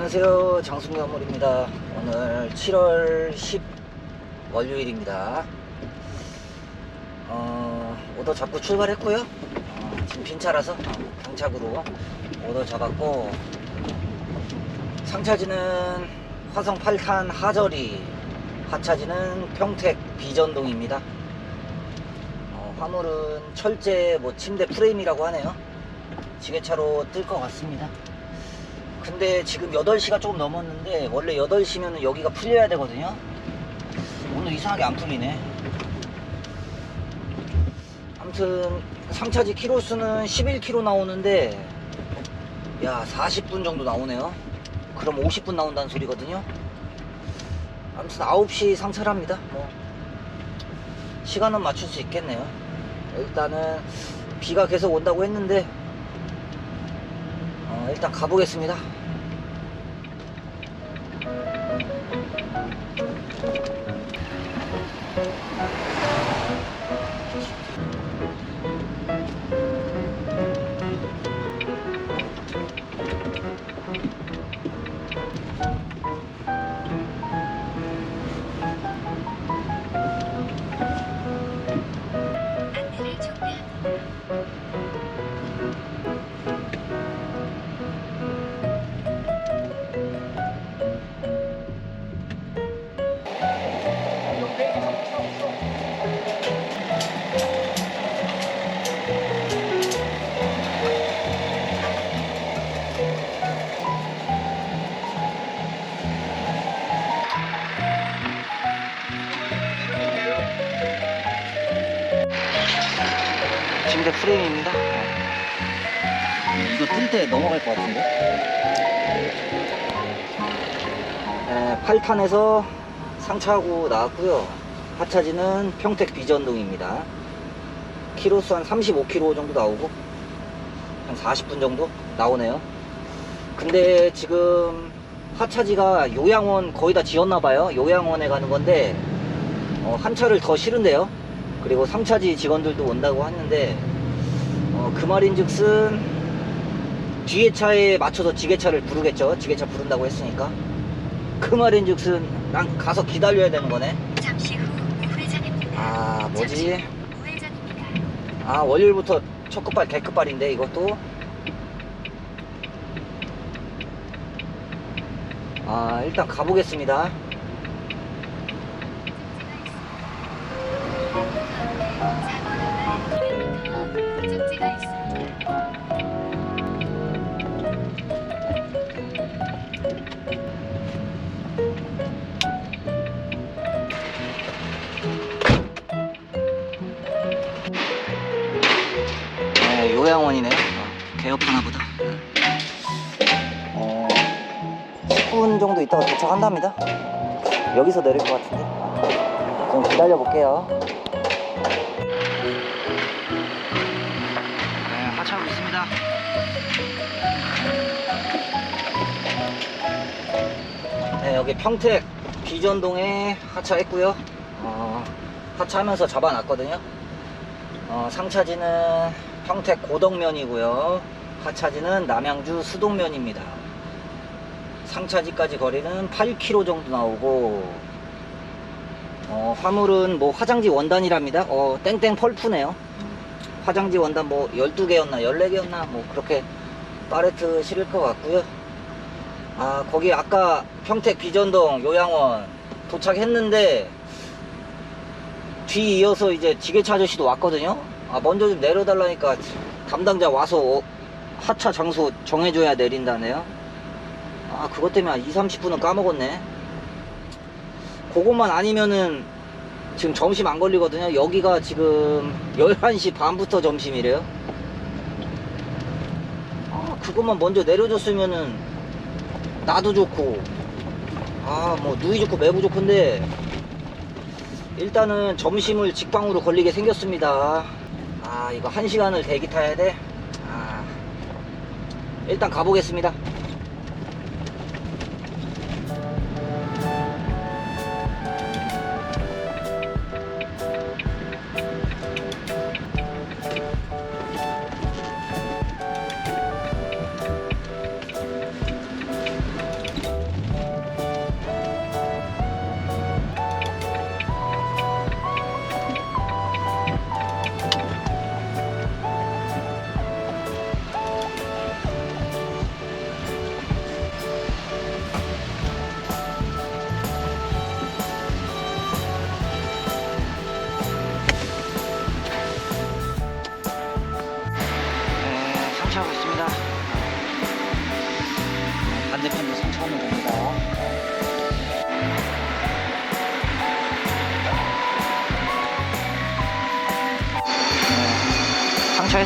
안녕하세요. 장승건물입니다. 오늘 7월 10 월요일입니다. 어, 오더 잡고 출발했고요. 어, 지금 빈차라서 어, 장착으로 오더 잡았고 상차지는 화성 8탄 하저리 하차지는 평택 비전동입니다. 어, 화물은 철제 뭐 침대 프레임이라고 하네요. 지게차로 뜰 것 같습니다 근데 지금 8시가 조금 넘었는데 원래 8시면 여기가 풀려야 되거든요. 오늘 이상하게 안 풀리네. 아무튼 상차지 키로수는 11km 나오는데 야 40분 정도 나오네요. 그럼 50분 나온다는 소리거든요. 아무튼 9시 상차랍니다 뭐. 시간은 맞출 수 있겠네요. 일단은 비가 계속 온다고 했는데 어, 일단 가보겠습니다. 침대 프레임입니다. 이거 뜰 때 넘어갈 것 같은데. 에, 8탄에서 상차하고 나왔고요. 하차지는 평택 비전동입니다. 키로수 한 35km 정도 나오고 한 40분 정도 나오네요. 근데 지금 하차지가 요양원 거의 다 지었나봐요. 요양원에 가는 건데 어, 한 차를 더 실은데요. 그리고 3차지 직원들도 온다고 하는데 어, 그 말인즉슨 뒤에 차에 맞춰서 지게차를 부르겠죠. 지게차 부른다고 했으니까 그 말인즉슨 난 가서 기다려야 되는 거네. 잠시 후 우회전입니다. 아 뭐지? 아 월요일부터 첫 끝발 개끝발인데 이것도 아 일단 가보겠습니다. 여기서 내릴 것 같은데. 좀 기다려 볼게요. 네, 하차하고 있습니다. 네, 여기 평택 비전동에 하차했고요. 어, 하차하면서 잡아놨거든요. 어, 상차지는 평택 고덕면이고요. 하차지는 남양주 수동면입니다. 상차지까지 거리는 8km 정도 나오고 어, 화물은 뭐 화장지 원단이랍니다. 어, 땡땡 펄프네요. 화장지 원단 뭐 12개였나 14개였나 뭐 그렇게 파레트 실을 것 같고요. 아 거기 아까 평택 비전동 요양원 도착했는데 뒤 이어서 이제 지게차 아저씨도 왔거든요. 아, 먼저 좀 내려달라니까 담당자 와서 어, 하차 장소 정해줘야 내린다네요. 아, 그것 때문에 한 2, 30분은 까먹었네. 그것만 아니면은 지금 점심 안 걸리거든요. 여기가 지금 11시 반부터 점심이래요. 아, 그것만 먼저 내려줬으면은 나도 좋고, 아, 뭐, 누이 좋고 매부 좋고인데, 일단은 점심을 직방으로 걸리게 생겼습니다. 아, 이거 한 시간을 대기 타야 돼? 아, 일단 가보겠습니다.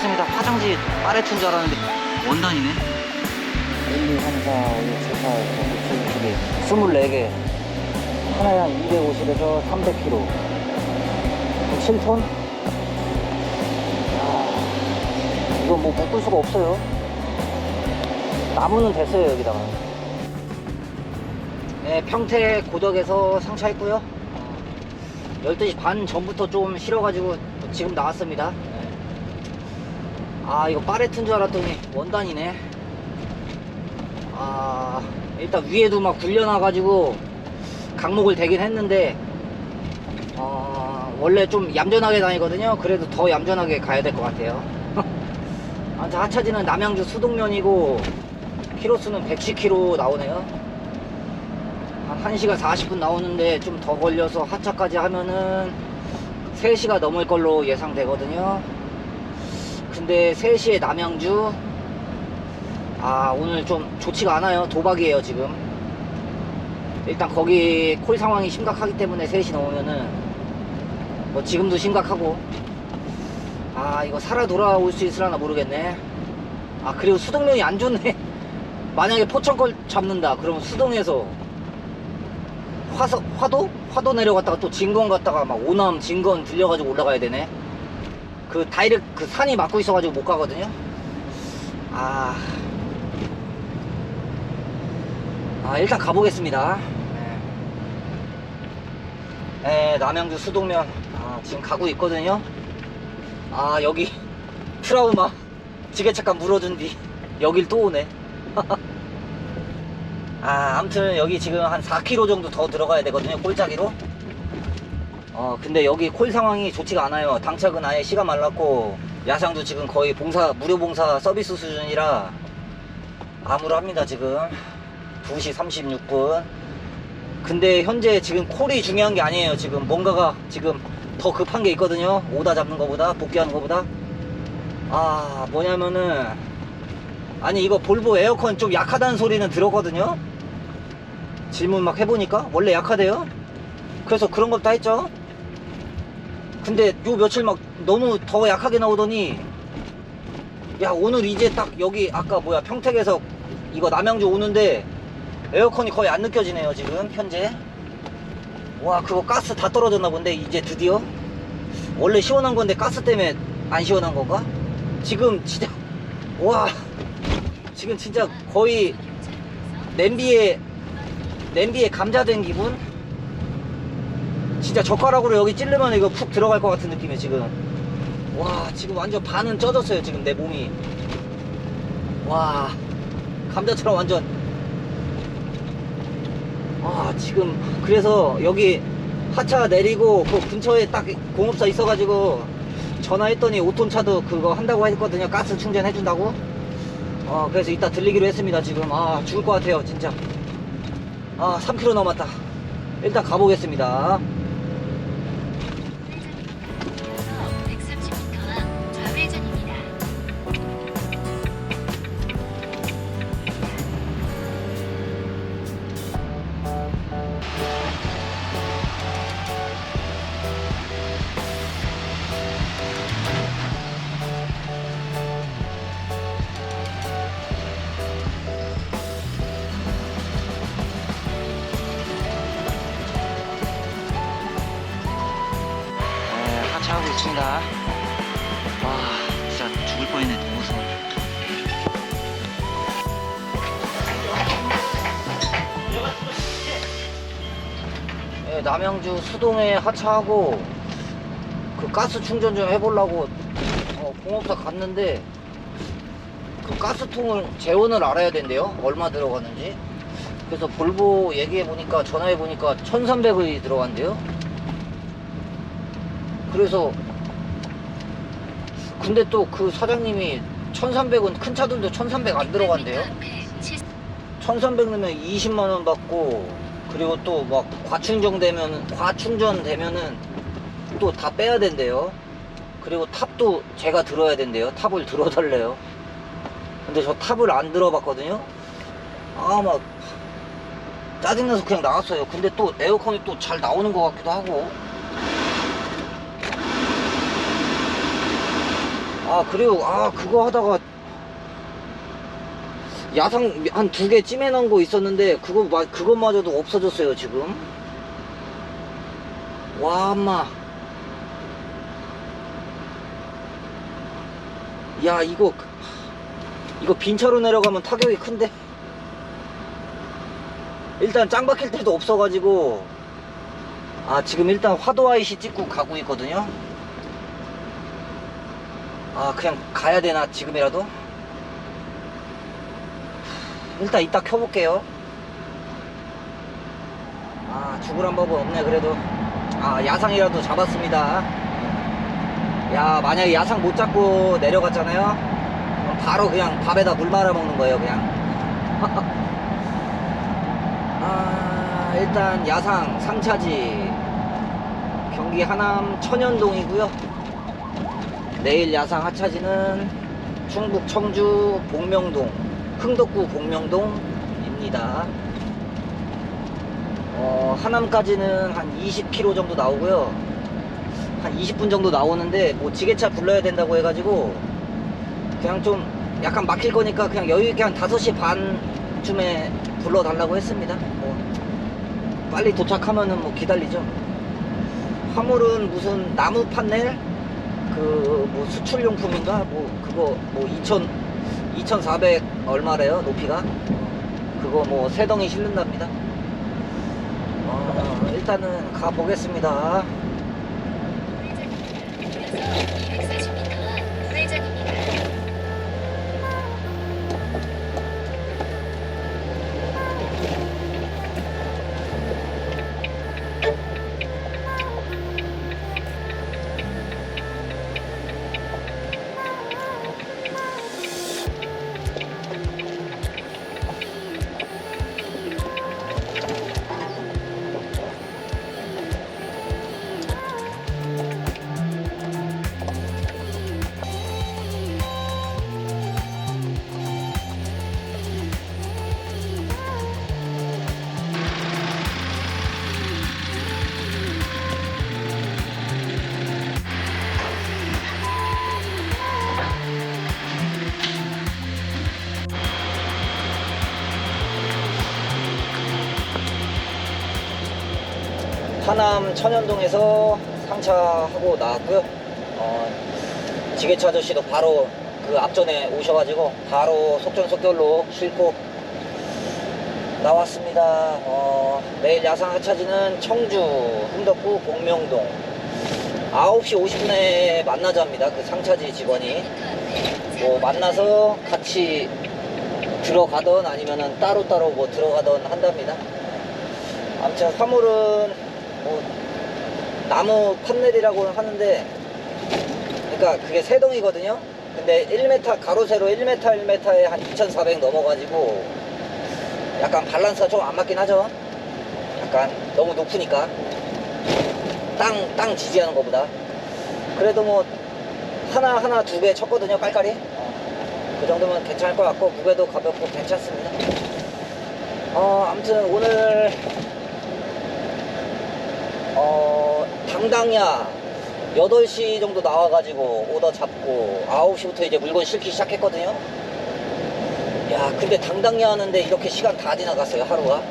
네, 상차했습니다. 화장지 파레트인 줄 알았는데 원단이네. 1, 2, 3, 4, 5, 6, 7, 8, 9, 10, 11개. 24개. 하나에 한 250에서 300kg. 7톤? 이거 뭐 묶을 수가 없어요. 나무는 됐어요, 여기다가. 네, 평택 고덕에서 상차했고요. 어, 12시 반 전부터 좀 싫어가지고 지금 나왔습니다. 네. 아, 이거 파레트인 줄 알았더니 원단이네. 아, 일단 위에도 막 굴려놔가지고 강목을 대긴 했는데, 어, 원래 좀 얌전하게 다니거든요. 그래도 더 얌전하게 가야 될 것 같아요. 아, 저 하차지는 남양주 수동면이고 키로수는 110km 나오네요. 한 1시간 40분 나오는데 좀 더 걸려서 하차까지 하면은 3시가 넘을 걸로 예상되거든요. 근데 3시에 남양주 아 오늘 좀 좋지가 않아요. 도박이에요 지금. 일단 거기 콜 상황이 심각하기 때문에 3시 넘으면은 뭐 지금도 심각하고 아 이거 살아 돌아올 수 있으려나 모르겠네 아 그리고 수동면이 안 좋네 만약에 포천걸 잡는다 그러면 수동에서 화서, 화도? 화도 내려갔다가 또 진건 갔다가 막 오남 진건 들려가지고 올라가야 되네 그 다이렉 그 산이 막고 있어가지고 못 가거든요. 아, 아 일단 가보겠습니다. 네. 네, 남양주 수동면. 아, 지금 가고 있거든요. 아 여기 트라우마. 지게차값 물어준 뒤 여길 또 오네. 아 아무튼 여기 지금 한 4km 정도 더 들어가야 되거든요 꼴짜기로 어 근데 여기 콜 상황이 좋지가 않아요. 당착은 아예 시간 말랐고 야상도 지금 거의 봉사 무료 봉사 서비스 수준이라 암울합니다 지금. 2시 36분. 근데 현재 지금 콜이 중요한 게 아니에요 지금. 뭔가가 지금 더 급한 게 있거든요. 오다 잡는 거보다 복귀하는 거보다. 아 뭐냐면은 아니 이거 볼보 에어컨 좀 약하다는 소리는 들었거든요? 질문 막 해보니까 원래 약하대요? 그래서 그런 것도 했죠 근데 요 며칠 막 너무 더 약하게 나오더니 야 오늘 이제 딱 여기 아까 뭐야 평택에서 이거 남양주 오는데 에어컨이 거의 안 느껴지네요 지금 현재 와 그거 가스 다 떨어졌나 본데 이제 드디어 원래 시원한 건데 가스 때문에 안 시원한 건가? 지금 진짜 와 지금 진짜 거의 냄비에 냄비에 감자된 기분? 진짜 젓가락으로 여기 찌르면 이거 푹 들어갈 것 같은 느낌이에요 지금. 와 지금 완전 반은 쪄졌어요 지금 내 몸이. 와 감자처럼 완전. 아 지금 그래서 여기 하차 내리고 그 근처에 딱 공업사 있어가지고 전화했더니 5톤 차도 그거 한다고 했거든요. 가스 충전해준다고. 어 그래서 이따 들리기로 했습니다 지금. 아 죽을 것 같아요 진짜. 아 3km 남았다. 일단 가보겠습니다 하차하고 있습니다 와 진짜 죽을 뻔했네 무서워 네, 남양주 수동에 하차하고 그 가스 충전 좀 해보려고 어, 공업사 갔는데 그 가스통을 재원을 알아야 된대요. 얼마 들어가는지. 그래서 볼보 얘기해 보니까 전화해 보니까 1300이 들어간대요. 그래서 근데 또 그 사장님이 1300은 큰 차들도 1300 안 들어간대요 1300 넣으면 20만원 받고 그리고 또 막 과충전 되면 과충전 되면은 또 다 빼야 된대요 그리고 탑도 제가 들어야 된대요 탑을 들어달래요 근데 저 탑을 안 들어봤거든요. 아, 막, 짜증나서 그냥 나왔어요. 근데 또 에어컨이 또 잘 나오는 것 같기도 하고. 아, 그리고, 아, 그거 하다가 야상 한 두 개 찜해놓은 거 있었는데, 그거, 마, 그것마저도 없어졌어요, 지금. 와, 엄마. 야, 이거, 이거 빈 차로 내려가면 타격이 큰데? 일단 짱 박힐 데도 없어가지고, 아, 지금 일단 화도 아이시 찍고 가고 있거든요. 아, 그냥 가야 되나, 지금이라도? 일단 이따 켜볼게요. 아, 죽으란 법은 없네, 그래도. 아, 야상이라도 잡았습니다. 야, 만약에 야상 못 잡고 내려갔잖아요? 그럼 바로 그냥 밥에다 물 말아 먹는 거예요, 그냥. 아, 일단 야상 상차지. 경기 하남 천연동이고요. 내일 야상 하차지는 충북 청주 복명동, 흥덕구 복명동입니다. 어, 하남까지는 한 20km 정도 나오고요. 한 20분 정도 나오는데 뭐 지게차 불러야 된다고 해가지고 그냥 좀 약간 막힐 거니까 그냥 여유 있게 한 5시 반쯤에 불러달라고 했습니다. 뭐 빨리 도착하면은 뭐 기다리죠. 화물은 무슨 나무 판넬 그 뭐 수출용품인가 뭐 그거 뭐 2천 2,400 얼마래요 높이가 그거 뭐 세 덩이 실른답니다. 어, 일단은 가 보겠습니다. 우회전입니다. 하남 천연동에서 상차하고 나왔고요. 어, 지게차 아저씨도 바로 그 앞전에 오셔가지고 바로 속전속결로 싣고 나왔습니다. 어, 내일 야상 하차지는 청주, 흥덕구, 복명동 9시 50분에 만나자입니다. 그 상차지 직원이 뭐 만나서 같이 들어가던 아니면은 따로따로 뭐 들어가던 한답니다. 아무튼 화물은 뭐 나무 판넬이라고 하는데 그러니까 그게 세 동이거든요. 근데 1m 가로 세로 1m 1m에 한 2,400 넘어가지고 약간 밸런스가 좀 안 맞긴 하죠. 약간 너무 높으니까 땅 땅 지지하는 것보다 그래도 뭐 하나 하나 두 개 쳤거든요 깔깔이 어, 그 정도면 괜찮을 것 같고 무게도 가볍고 괜찮습니다. 어 아무튼 오늘 어, 당당야 8시 정도 나와가지고 오더 잡고 9시부터 이제 물건 싣기 시작했거든요. 야, 근데 당당야 하는데 이렇게 시간 다 지나갔어요, 하루가.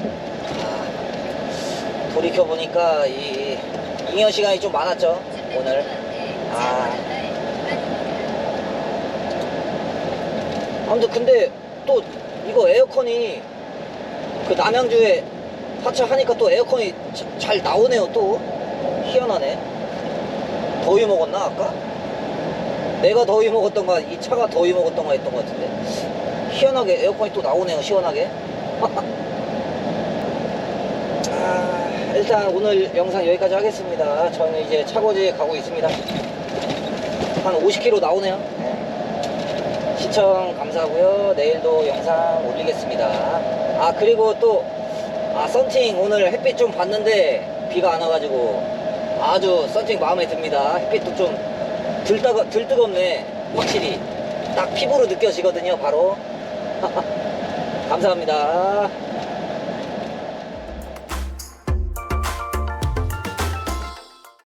아, 돌이켜보니까 이 잉여 시간이 좀 많았죠, 오늘. 아. 아무튼 근데 또 이거 에어컨이 그 남양주에 하차하니까 또 에어컨이 자- 잘 나오네요 또. 희한하네. 더위 먹었나 아까? 내가 더위 먹었던가 이 차가 더위 먹었던가 했던 것 같은데. 희한하게 에어컨이 또 나오네요 시원하게. 아, 일단 오늘 영상 여기까지 하겠습니다. 저는 이제 차고지 가고 있습니다. 한 50km 나오네요. 네. 시청 감사하고요. 내일도 영상 올리겠습니다. 아 그리고 또 아 썬팅 오늘 햇빛 좀 봤는데 비가 안 와가지고 아주 썬팅 마음에 듭니다. 햇빛도 좀 들, 뜨거, 들 뜨겁네 확실히. 딱 피부로 느껴지거든요 바로. 감사합니다.